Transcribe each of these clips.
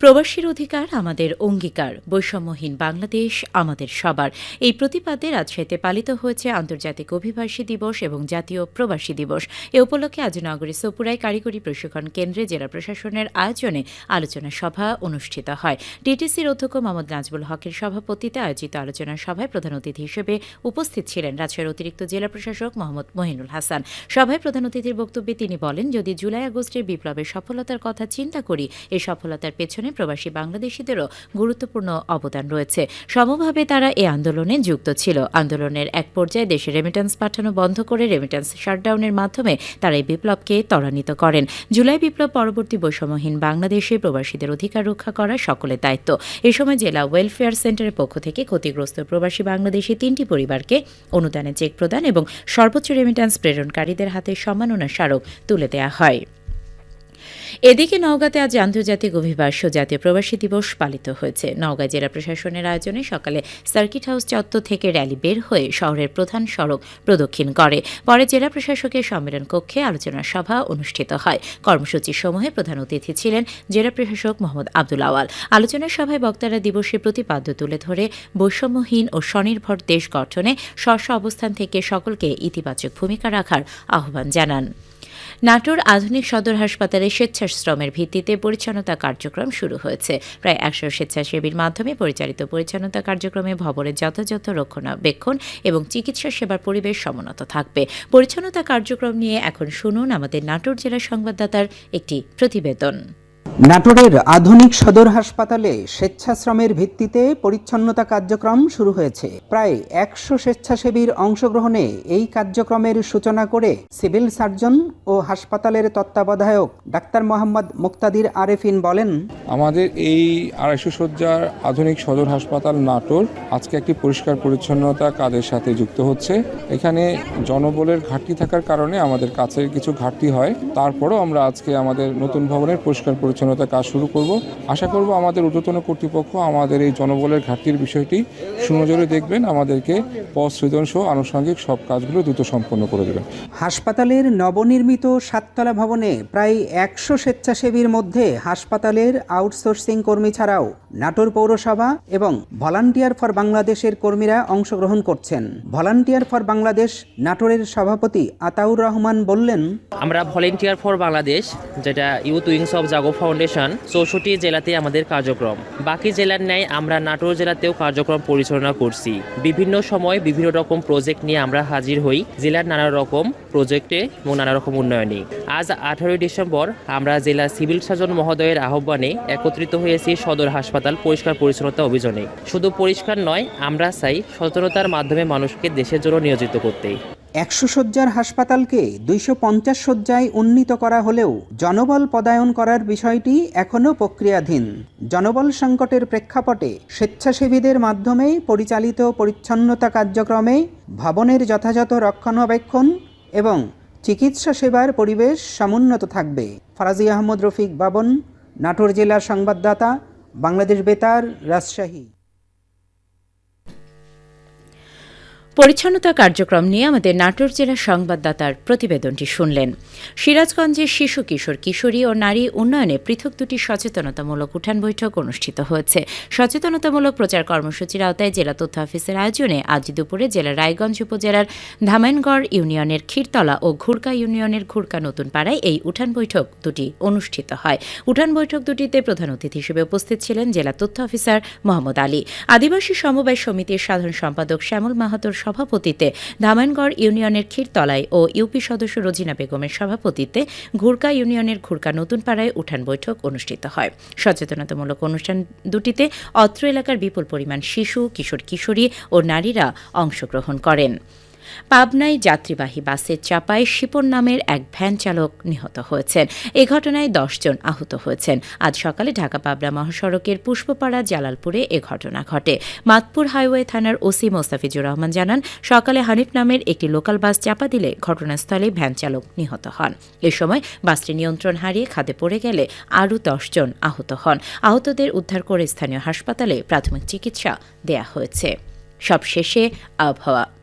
প্রবাসীর অধিকার আমাদের অঙ্গীকার। বৈষম্যহীন বাংলাদেশ আমাদের সবার। এই প্রতিপাদে রাজশাহীতে পালিত হয়েছে আন্তর্জাতিক অভিবাসী দিবস এবং জাতীয় প্রবাসী দিবস। এ উপলক্ষে আজ নগরী সোপুরায় কারিগরি প্রশিক্ষণ কেন্দ্রে জেলা প্রশাসনের আয়োজনে আলোচনা সভা অনুষ্ঠিত হয়। ডিটিসির অধ্যক্ষ মোহাম্মদ নাজবুল হকের সভাপতিতে আয়োজিত আলোচনা সভায় প্রধান অতিথি হিসেবে উপস্থিত ছিলেন রাজশাহীর অতিরিক্ত জেলা প্রশাসক মোহাম্মদ মহিনুল হাসান। সভায় প্রধান অতিথির বক্তব্যে তিনি বলেন, যদি জুলাই আগস্টের বিপ্লবের সফলতার কথা চিন্তা করি এই সফলতার পেছনে প্রবাসী বাংলাদেশিদেরও গুরুত্বপূর্ণ অবদান রয়েছে। সমভাবে তারা এই আন্দোলনে যুক্ত ছিল। আন্দোলনের এক পর্যায়ে দেশে রেমিটেন্স পাঠানো বন্ধ করে রেমিটেন্স শাটডাউনের মাধ্যমে তারা এই বিপ্লবকে ত্বরান্বিত করেন। জুলাই বিপ্লব পরবর্তী বৈষম্যহীন বাংলাদেশে প্রবাসীদের অধিকার রক্ষা করা সকলের দায়িত্ব। এ সময় জেলা ওয়েলফেয়ার সেন্টারের পক্ষ থেকে ক্ষতিগ্রস্ত প্রবাসী বাংলাদেশি তিনটি পরিবারকে অনুদানে চেক প্রদান এবং সর্বোচ্চ রেমিটেন্স প্রেরণকারীদের হাতে সম্মাননা স্মারক তুলে দেওয়া হয়। এদিকে নওগাঁতে আজ আন্তর্জাতিক অভিবাস জাতীয় প্রবাসী দিবস পালিত হয়েছে। নওগাঁ জেলা প্রশাসনের আয়োজনে সকালে সার্কিট হাউস চত্বর থেকে র্যালি বের হয়ে শহরের প্রধান সড়ক প্রদক্ষিণ করে। পরে জেলা প্রশাসকের সম্মেলন কক্ষে আলোচনা সভা অনুষ্ঠিত হয়। কর্মসূচির সময়ে প্রধান অতিথি ছিলেন জেলা প্রশাসক মোহাম্মদ আব্দুল আওয়াল। আলোচনা সভায় বক্তারা দিবসের প্রতিপাদ্য তুলে ধরে বৈষম্যহীন ও স্বনির্ভর দেশ গঠনে স্ব অবস্থান থেকে সকলকে ইতিবাচক ভূমিকা রাখার আহ্বান জানান। নাটোর আধুনিক সদর হাসপাতালে স্বেচ্ছাশ্রমের ভিত্তিতে পরিচ্ছন্নতা কার্যক্রম শুরু হয়েছে। প্রায় একশো স্বেচ্ছাসেবীর মাধ্যমে পরিচালিত পরিচ্ছন্নতা কার্যক্রমে ভবনের যথাযথ রক্ষণাবেক্ষণ এবং চিকিৎসা সেবার পরিবেশ সমুন্নত থাকবে। পরিচ্ছন্নতা কার্যক্রম নিয়ে এখন শুনুন আমাদের নাটোর জেলা সংবাদদাতার একটি প্রতিবেদন। নাটোরের আধুনিক সদর হাসপাতালে স্বেচ্ছাশ্রমের ভিত্তিতে পরিচ্ছন্নতা কার্যক্রম শুরু হয়েছে। প্রায় একশো স্বেচ্ছাসেবীর অংশগ্রহণে এই কার্যক্রমের সূচনা করে সিভিল সার্জন ও হাসপাতালের তত্ত্বাবধায়ক ডাক্তার মোহাম্মদ মুক্তাদির আরেফিন বলেন, আমাদের এই আড়াইশো সজ্জার আধুনিক সদর হাসপাতাল নাটোর আজকে একটি পরিষ্কার পরিচ্ছন্নতা কাজের সাথে যুক্ত হচ্ছে। এখানে জনবলের ঘাটতি থাকার কারণে আমাদের কাছের কিছু ঘাটতি হয়। তারপরও আমরা আজকে আমাদের নতুন ভবনের পরিষ্কার পরিচ্ছন্নতা কাজ শুরু করব। আশা করব আমাদের ঊর্ধ্বতন কর্তৃপক্ষ আমাদের এই জনবলের ঘাটতির বিষয়টি সুনজরে দেখবেন আমাদেরকে পথ সৃজন সহ আনুষঙ্গিক সব কাজগুলো দ্রুত সম্পন্ন করে দেবেন। হাসপাতালের নবনির্মিত সাততলা ভবনে প্রায় একশো স্বেচ্ছাসেবীর মধ্যে হাসপাতালের আউটসোর্সিং কর্মী ছাড়াও নাটোর পৌরসভা এবং ভলান্টিয়ার ফর বাংলাদেশের কর্মীরা অংশগ্রহণ করছেন। ভলান্টিয়ার ফর বাংলাদেশ নাটোরের সভাপতি আতাউর রহমান বললেন আমরা ভলেন্টিয়ার ফর বাংলাদেশ যেটা youth wings of Jaago foundation চৌষট্টি জেলাতে আমাদের কার্যক্রম। বাকি জেলার ন্যায় আমরা নাটোর জেলাতেও কার্যক্রম পরিচালনা করছি। বিভিন্ন সময় বিভিন্ন রকম প্রজেক্ট নিয়ে আমরা হাজির হই। জেলার নানা রকম প্রজেক্টে এবং নানা রকম উন্নয়নে। আজ আঠারোই ডিসেম্বর আমরা জেলা সিভিল সার্জন মহোদয়ের আহ্বানে একত্রিত হয়েছি সদর হাসপাতাল পরিষ্কার পরিচ্ছন্নতা অভিযানে। শুধু পরিষ্কার নয়, আমরা চাই সচেতনতার মাধ্যমে মানুষকে দেশের জন্য নিয়োজিত করতে। একশো শয্যার হাসপাতালকে দুইশো পঞ্চাশ শয্যায় উন্নীত করা হলেও জনবল পদায়ন করার বিষয়টি এখনও প্রক্রিয়াধীন। জনবল সংকটের প্রেক্ষাপটে স্বেচ্ছাসেবীদের মাধ্যমে পরিচালিত পরিচ্ছন্নতা কার্যক্রমে ভবনের যথাযথ রক্ষণাবেক্ষণ এবং চিকিৎসা সেবার পরিবেশ সমুন্নত থাকবে। ফারাজি আহমদ রফিক বাবন, নাটোর জেলার সংবাদদাতা, বাংলাদেশ বেতার, রাজশাহী। পরিচ্ছন্নতা কার্যক্রম নিয়ে আমাদের নাটোর জেলার সংবাদদাতার প্রতিবেদনটি শুনলেন। সিরাজগঞ্জে শিশু কিশোর কিশোরী ও নারী উন্নয়নে পৃথক দুটি সচেতনতামূলক উঠান বৈঠক অনুষ্ঠিত হয়েছে। সচেতনতামূলক প্রচার কর্মসূচির আওতায় জেলা তথ্য অফিসের আয়োজনে আজ দুপুরে জেলার রায়গঞ্জ উপজেলার ধামেনগড় ইউনিয়নের ক্ষীরতলা ও ঘুরকা ইউনিয়নের ঘুরকা নতুন পাড়ায় এই উঠান বৈঠক দুটি অনুষ্ঠিত হয়। উঠান বৈঠক দুটিতে প্রধান অতিথি হিসেবে উপস্থিত ছিলেন জেলা তথ্য অফিসার মোহাম্মদ আলী। আদিবাসী সমবায় সমিতির সাধারণ সম্পাদক শ্যামল মাহাতোর সভাপতিত্বে ধামানগড় ইউনিয়নের ক্ষীরতলায় ও ইউপি সদস্য রোজিনা বেগমের সভাপতিত্বে ঘুরকা ইউনিয়নের ঘুরকা নতুন পাড়ায় উঠান বৈঠক অনুষ্ঠিত হয়। সচেতনতামূলক অনুষ্ঠান দুটিতে অত্র এলাকার বিপুল পরিমাণ শিশু কিশোর কিশোরী ও নারীরা অংশগ্রহণ করেন। পাবনায় যাত্রীবাহী বাসের চাপায় শিপন নামের এক ভ্যান চালক নিহত হয়েছেন। এ ঘটনায় জন আহত হয়েছেন। আজ সকালে ঢাকা পাবনা মহাসড়কের পুষ্পপাড়া জালালপুরে এ ঘটনা ঘটে। মাতপুর হাইওয়ে থানার ওসি মোস্তাফিজুর রহমান জানান, সকালে হানিফ নামের একটি লোকাল বাস চাপা দিলে ঘটনাস্থলে ভ্যান চালক নিহত হন। এ সময় বাসটি নিয়ন্ত্রণ হারিয়ে খাদে পড়ে গেলে আরও জন আহত হন। আহতদের উদ্ধার করে স্থানীয় হাসপাতালে প্রাথমিক চিকিৎসা দেয়া হয়েছে। সবশেষে আবহাওয়া।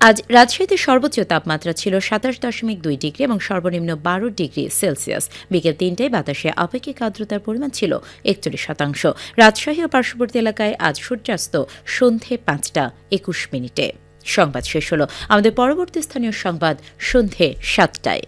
আজ রাজশাহীতে সর্বোচ্চ তাপমাত্রা ছিল সাতাশ দশমিক দুই ডিগ্রি এবং সর্বনিম্ন বারো ডিগ্রি সেলসিয়াস। বিকেল তিনটায় বাতাসে আপেক্ষিক আর্দ্রতার পরিমাণ ছিল একচল্লিশ শতাংশ। রাজশাহী ও পার্শ্ববর্তী এলাকায় আজ সূর্যাস্ত সন্ধে পাঁচটা একুশ মিনিটে। সংবাদ শেষ হল। আমাদের পরবর্তী স্থানীয় সংবাদ সন্ধে সাতটায়।